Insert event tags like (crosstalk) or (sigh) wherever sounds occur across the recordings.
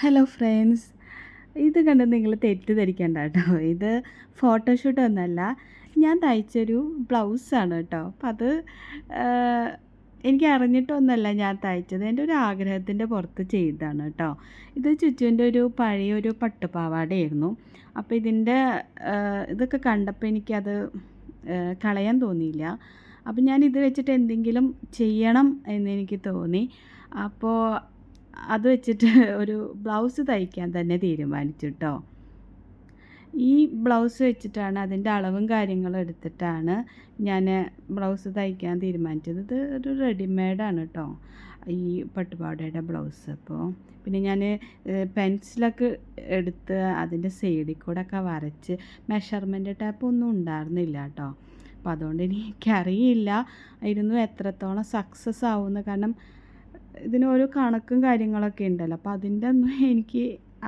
Hello friends ഇത് കണ്ട് നിങ്ങൾ തെറ്റിദ്ധരിക്കേണ്ട കേട്ടോ ഇത് ഫോട്ടോഷൂട്ട് ഒന്നല്ല. ഞാൻ തയ്ച്ചൊരു ബ്ലൗസാണ് കേട്ടോ. അപ്പം അത് എനിക്ക് അറിഞ്ഞിട്ടൊന്നല്ല ഞാൻ തയ്ച്ചത്. എന്റെ ഒരു ആഗ്രഹത്തിന്റെ പുറത്ത് ചെയ്തതാണ് കേട്ടോ. ഇത് ചുച്ചുവിന്റെ ഒരു പഴയ ഒരു പട്ടുപാവാടയായിരുന്നു. അപ്പോൾ ഇതിന്റെ ഇതൊക്കെ കണ്ടപ്പോൾ എനിക്കത് കളയാൻ തോന്നിയില്ല. അപ്പം ഞാൻ ഇത് വെച്ചിട്ട് എന്തെങ്കിലും ചെയ്യണം എന്ന് എനിക്ക് തോന്നി. അപ്പോൾ അത് വെച്ചിട്ട് (laughs) ഒരു ബ്ലൗസ് തയ്ക്കാൻ തന്നെ തീരുമാനിച്ചു കേട്ടോ ഈ ബ്ലൗസ് വെച്ചിട്ടാണ് അതിന്റെ അളവും കാര്യങ്ങളും എടുത്തിട്ടാണ് ഞാൻ ബ്ലൗസ് തയ്ക്കാൻ തീരുമാനിച്ചത്. ഇത് ഒരു റെഡിമെയ്ഡാണ് കേട്ടോ ഈ പട്ടുപാടയുടെ ബ്ലൗസ് അപ്പോൾ പിന്നെ ഞാൻ പെൻസിലൊക്കെ എടുത്ത് അതിന്റെ സൈഡിൽ കൂടെ ഒക്കെ വരച്ച് മെഷർമെന്റ് ടാപ്പ് ഒന്നും ഉണ്ടായിരുന്നില്ല കേട്ടോ അപ്പോൾ അതുകൊണ്ട് എനിക്കറിയില്ല ഇരുന്നു എത്രത്തോളം സക്സസ് ആവുമെന്ന്. കാരണം ഇതിന് ഓരോ കണക്കും കാര്യങ്ങളൊക്കെ ഉണ്ടല്ലോ. അപ്പോൾ അതിന്റെ ഒന്നും എനിക്ക്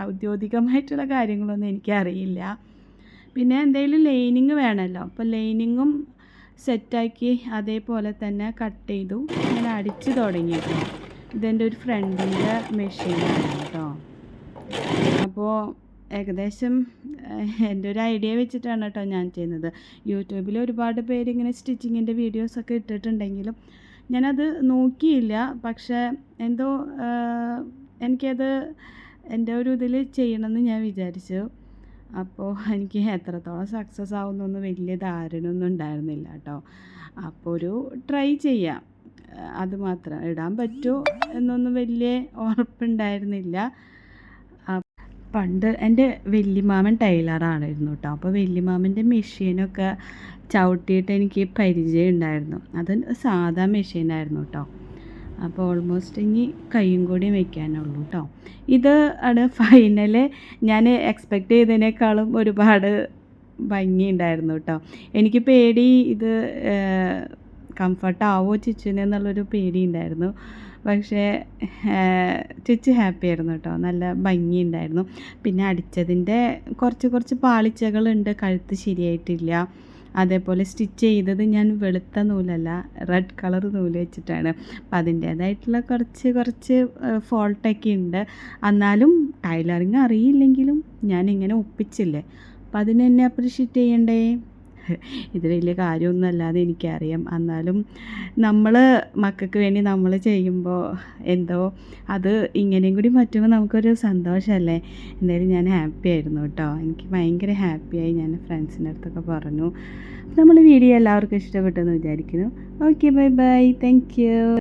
ഔദ്യോഗികമായിട്ടുള്ള കാര്യങ്ങളൊന്നും എനിക്കറിയില്ല. പിന്നെ എന്തെങ്കിലും ലൈനിങ് വേണമല്ലോ. അപ്പോൾ ലൈനിങ്ങും സെറ്റാക്കി അതേപോലെ തന്നെ കട്ട് ചെയ്തു. ഇങ്ങനെ അടിച്ച് തുടങ്ങി ഇതെന്റെ ഒരു ഫ്രണ്ടിന്റെ മെഷീനാണ് കേട്ടോ. അപ്പോൾ ഏകദേശം എന്റെ ഒരു ഐഡിയ വെച്ചിട്ടാണ് കേട്ടോ ഞാൻ ചെയ്യുന്നത്. യൂട്യൂബിൽ ഒരുപാട് പേര് ഇങ്ങനെ സ്റ്റിച്ചിങ്ങിന്റെ വീഡിയോസൊക്കെ ഇട്ടിട്ടുണ്ടെങ്കിലും ഞാനത് നോക്കിയില്ല. പക്ഷേ എന്തോ എനിക്കത് എന്റെ ഒരു ഇതിൽ ചെയ്യണമെന്ന് ഞാൻ വിചാരിച്ചു. അപ്പോൾ എനിക്ക് എത്രത്തോളം സക്സസ് ആവുന്നൊന്നും വലിയ ധാരണയൊന്നും ഉണ്ടായിരുന്നില്ല കേട്ടോ. അപ്പോൾ ഒരു ട്രൈ ചെയ്യാം. അതുമാത്രം അത് മാത്രം ഇടാൻ പറ്റുമോ എന്നൊന്നും വലിയ ഉറപ്പുണ്ടായിരുന്നില്ല. പണ്ട് എന്റെ വല്യമാമൻ ടൈലറായിരുന്നു കേട്ടോ അപ്പോൾ വല്യമാമന്റെ മെഷീനൊക്കെ ചവിട്ടിയിട്ട് എനിക്ക് പരിചയം ഉണ്ടായിരുന്നു. അത് സാധാ മെഷീനായിരുന്നു കേട്ടോ അപ്പോൾ ഓൾമോസ്റ്റ് ഇനി കൈയും കൂടി വയ്ക്കാനുള്ളൂ കേട്ടോ ഇത് ആണ് ഫൈനൽ ഞാൻ എക്സ്പെക്റ്റ് ചെയ്തതിനേക്കാളും ഒരുപാട് ഭംഗിയുണ്ടായിരുന്നു കേട്ടോ എനിക്ക് പേടി ഇത് കംഫർട്ടാവോ പേടി ഉണ്ടായിരുന്നു. പക്ഷേ ചിച്ച് ഹാപ്പി ആയിരുന്നു കേട്ടോ. നല്ല ഭംഗിയുണ്ടായിരുന്നു പിന്നെ അടിച്ചതിന്റെ കുറച്ച് കുറച്ച് പാളിച്ചകളുണ്ട്. കഴുത്ത് ശരിയായിട്ടില്ല. അതേപോലെ സ്റ്റിച്ച് ചെയ്തത് ഞാൻ വെളുത്ത നൂലല്ല റെഡ് കളർ നൂൽ വെച്ചിട്ടാണ്. അപ്പം അതിന്റേതായിട്ടുള്ള കുറച്ച് കുറച്ച് ഫോൾട്ടൊക്കെ ഉണ്ട്. എന്നാലും ടൈലറിങ് അറിയില്ലെങ്കിലും ഞാനിങ്ങനെ ഒപ്പിച്ചില്ലേ. അപ്പം അതിനെന്നെ അപ്രിഷ്യേറ്റ് ചെയ്യണ്ടേ? ഇത് വലിയ കാര്യമൊന്നും അല്ലാതെ എനിക്കറിയാം. എന്നാലും നമ്മൾ മക്കൾക്ക് വേണ്ടി നമ്മൾ ചെയ്യുമ്പോൾ എന്തോ അത് ഇങ്ങനെയും കൂടി പറ്റുമ്പോൾ നമുക്കൊരു സന്തോഷമല്ലേ എന്തായാലും ഞാൻ ഹാപ്പി ആയിരുന്നു കേട്ടോ. എനിക്ക് ഭയങ്കര ഹാപ്പിയായി ഞാൻ ഫ്രണ്ട്സിന്റെ അടുത്തൊക്കെ പറഞ്ഞു. നമ്മൾ വീഡിയോ എല്ലാവർക്കും ഇഷ്ടപ്പെട്ടെന്ന് വിചാരിക്കുന്നു. Okay bye bye thank